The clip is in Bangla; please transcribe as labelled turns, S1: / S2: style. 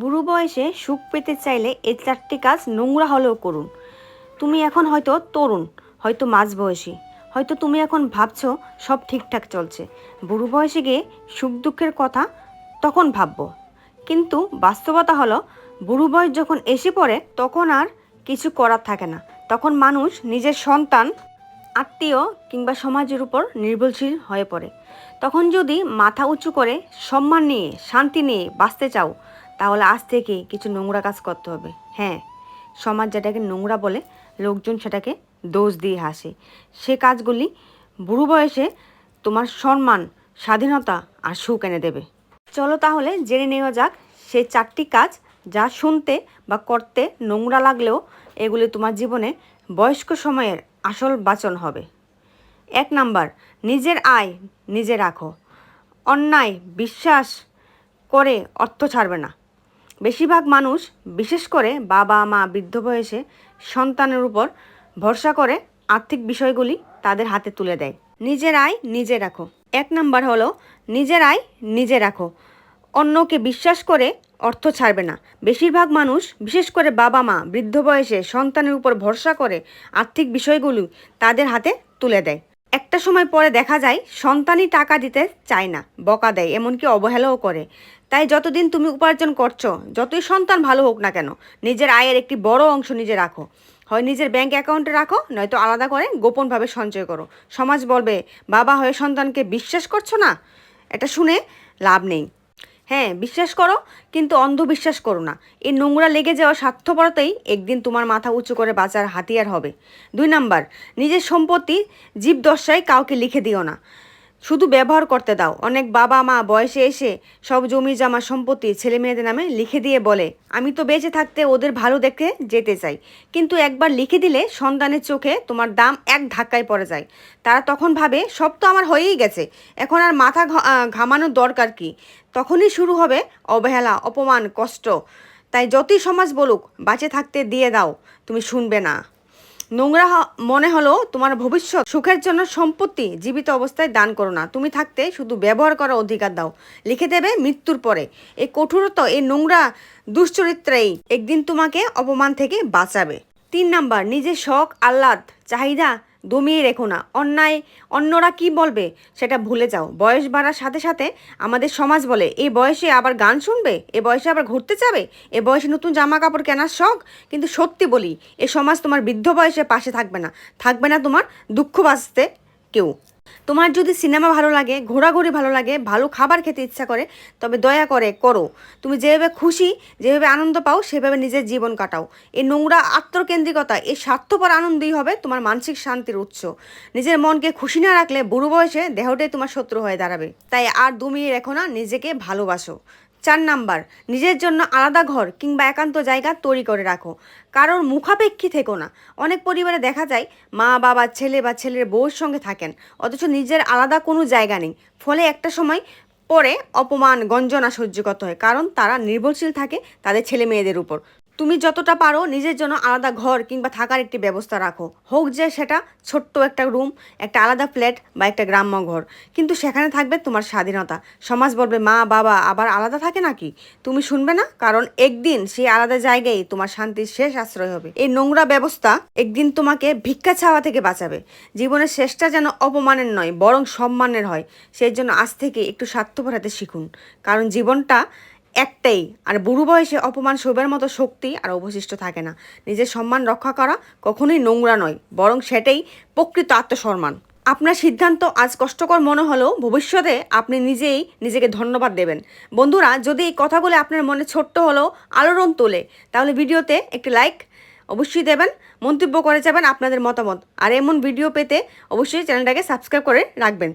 S1: বুড়ো বয়সে সুখ পেতে চাইলে এই চারটি কাজ নোংরা হলেও করুন। তুমি এখন হয়তো তরুণ, হয়তো মাঝ বয়সী, হয়তো তুমি এখন ভাবছ সব ঠিকঠাক চলছে। বুড়ো বয়সে গিয়ে সুখ দুঃখের কথা তখন ভাববো। কিন্তু বাস্তবতা হলো, বুড়ো বয়স যখন এসে পড়ে, তখন আর কিছু করার থাকে না। তখন মানুষ নিজের সন্তান, আত্মীয় কিংবা সমাজের উপর নির্ভরশীল হয়ে পড়ে। তখন যদি মাথা উঁচু করে সম্মান নিয়ে, শান্তি নিয়ে বাঁচতে চাও তাহলে আজ থেকে কিছু নোংরা কাজ করতে হবে। হ্যাঁ সমাজ যেটাকে নোংরা বলে, লোকজন সেটাকে দোষ দিয়ে হাসে। সে কাজগুলি বুড়ো বয়সে তোমার সম্মান, স্বাধীনতা আর সুখ এনে দেবে। চলো তাহলে জেনে নেওয়া যাক সেই চারটি কাজ যা শুনতে বা করতে নোংরা লাগলেও এগুলি তোমার জীবনে বয়স্ক সময়ের আসল বাচন হবে। এক নাম্বার, নিজের আয় নিজে রাখো। অন্যায়, বিশ্বাস করে অর্থ ছাড়বে না। বেশিরভাগ মানুষ, বিশেষ করে বাবা, মা বৃদ্ধ বয়সে সন্তানের উপর ভরসা করে আর্থিক বিষয়গুলি তাদের হাতে তুলে দেয়। নিজের আয় নিজে রাখো। এক নাম্বার হলো, নিজের আয় নিজে রাখো। অন্যকে বিশ্বাস করে অর্থ ছাড়বে না। বেশিরভাগ মানুষ, বিশেষ করে বাবা, মা বৃদ্ধ বয়সে সন্তানের উপর ভরসা করে আর্থিক বিষয়গুলি তাদের হাতে তুলে দেয়। একটা সময় পরে দেখা যায়, সন্তানই টাকা দিতে চায় না, বকা দেয়, এমনকি অবহেলাও করে। তাই যতদিন তুমি উপার্জন করছ, যতই সন্তান ভালো হোক না কেন, নিজের আয়ের একটি বড় অংশ নিজে রাখো। হয় নিজের ব্যাংক অ্যাকাউন্টে রাখো, নয়তো আলাদা করে গোপনভাবে সঞ্চয় করো। সমাজ বলবে, বাবা হয়ে সন্তানকে বিশ্বাস করছ না? এটা শুনে লাভ নেই। হ্যাঁ বিশ্বাস করো, কিন্তু অন্ধবিশ্বাস করো না। এই নোংরা লেগে যাওয়া স্বার্থপরতেই একদিন তোমার মাথা উঁচু করে বাঁচার হাতিয়ার হবে। দুই নাম্বার, নিজের সম্পত্তি জীবদশায় কাউকে লিখে দিও না। শুধু ব্যবহার করতে দাও। অনেক বাবা মা বয়সে এসে সব জমি জমা সম্পত্তি ছেলে মেয়েদের নামে লিখে দিয়ে বলে, আমি তো বেঁচে থাকতে ওদের ভালো দেখে যেতে চাই। কিন্তু একবার লিখে দিলে সন্তানের চোখে তোমার দাম এক ধাক্কায় পড়ে যায়। তারা তখন ভাবে, সব তো আমার হয়েই গেছে। এখন আর মাথা ঘামানোর দরকার কি? তখনই শুরু হবে অবহেলা, অপমান, কষ্ট। তাই যতই সমাজ বলুক, বাঁচে থাকতে দিয়ে দাও। তুমি শুনবে না। নোংরা মনে হলো তোমার ভবিষ্যৎ সুখের জন্য সম্পত্তি জীবিত অবস্থায় দান করো না। তুমি থাকতে শুধু ব্যবহার করার অধিকার দাও। লিখে দেবে মৃত্যুর পরে। এই কঠোরত এই নোংরা দুশ্চরিত্রেই একদিন তোমাকে অপমান থেকে বাঁচাবে। তিন নাম্বার, নিজের শখ, আহ্লাদ, চাহিদা দমিয়ে রেখো না। অন্যায়, অন্যরা কি বলবে সেটা ভুলে যাও। বয়স বাড়ার সাথে সাথে আমাদের সমাজ বলে এই বয়সে আবার গান শুনবে? এ বয়সে আবার ঘুরতে যাবে? এ বয়সে নতুন জামা কাপড় কেনার শখ? কিন্তু সত্যি বলি, এ সমাজ তোমার বৃদ্ধ বয়সে পাশে থাকবে না। থাকবে না তোমার দুঃখ বাঁচতে কেউ। তোমার যদি সিনেমা ভালো লাগে, ঘোরাঘুরি ভালো লাগে, ভালো খাবার খেতে ইচ্ছা করে, তবে দয়া করে করো। তুমি যেভাবে খুশি, যেভাবে আনন্দ পাও, সেভাবে নিজের জীবন কাটাও। এই নোংরা আত্মকেন্দ্রিকতা, এই স্বার্থপর আনন্দই হবে তোমার মানসিক শান্তির উৎস। নিজের মনকে খুশি না রাখলে বুড়ো বয়সে দেহটাই তোমার শত্রু হয়ে দাঁড়াবে। তাই আর দুমিয়ে রেখো না, নিজেকে ভালোবাসো। চার নাম্বার, নিজের জন্য আলাদা ঘর কিংবা একান্ত জায়গা তৈরি করে রাখো। কারোর মুখাপেক্ষী থেকো না। অনেক পরিবারে দেখা যায়, মা, বাবা, ছেলে বা ছেলের বউর সঙ্গে থাকেন, অথচ নিজের আলাদা কোনো জায়গা নেই। ফলে একটা সময় পরে অপমান, গঞ্জনা সহ্য করতে হয়, কারণ তারা নির্ভরশীল থাকে তাদের ছেলে মেয়েদের উপর। তুমি যতটা পারো নিজের জন্য আলাদা ঘর কিংবা থাকার একটি ব্যবস্থা রাখো। হোক যে সেটা ছোট্ট একটা রুম, একটা আলাদা ফ্ল্যাট বা একটা গ্রাম্য ঘর। কিন্তু সেখানে থাকবে তোমার স্বাধীনতা। সমাজ বলবে, মা, বাবা, আবার আলাদা থাকে নাকি? তুমি শুনবে না, কারণ একদিন সেই আলাদা জায়গায় তোমার শান্তির শেষ আশ্রয় হবে। এই নোংরা ব্যবস্থা একদিন তোমাকে ভিক্ষা ছাওয়া থেকে বাঁচাবে। জীবনের শেষটা যেন অপমানের নয়, বরং সম্মানের হয়। সেই জন্য আজ থেকে একটু স্বার্থপর হাতে শিখুন। কারণ জীবনটা একটাই। আর বুড়ো বয়সে অপমান শোবার মতো শক্তি আর অবশিষ্ট থাকে না। নিজের সম্মান রক্ষা করা কখনোই নোংরা নয়, বরং সেটাই প্রকৃত আত্মসম্মান। আপনার সিদ্ধান্ত আজ কষ্টকর মনে হলেও ভবিষ্যতে আপনি নিজেই নিজেকে ধন্যবাদ দেবেন। বন্ধুরা, যদি এই কথাগুলো আপনার মনে ছোট্ট হলেও আলোড়ন তোলে, তাহলে ভিডিওতে একটি লাইক অবশ্যই দেবেন, মন্তব্য করে যাবেন আপনাদের মতামত। আর এমন ভিডিও পেতে অবশ্যই চ্যানেলটাকে সাবস্ক্রাইব করে রাখবেন।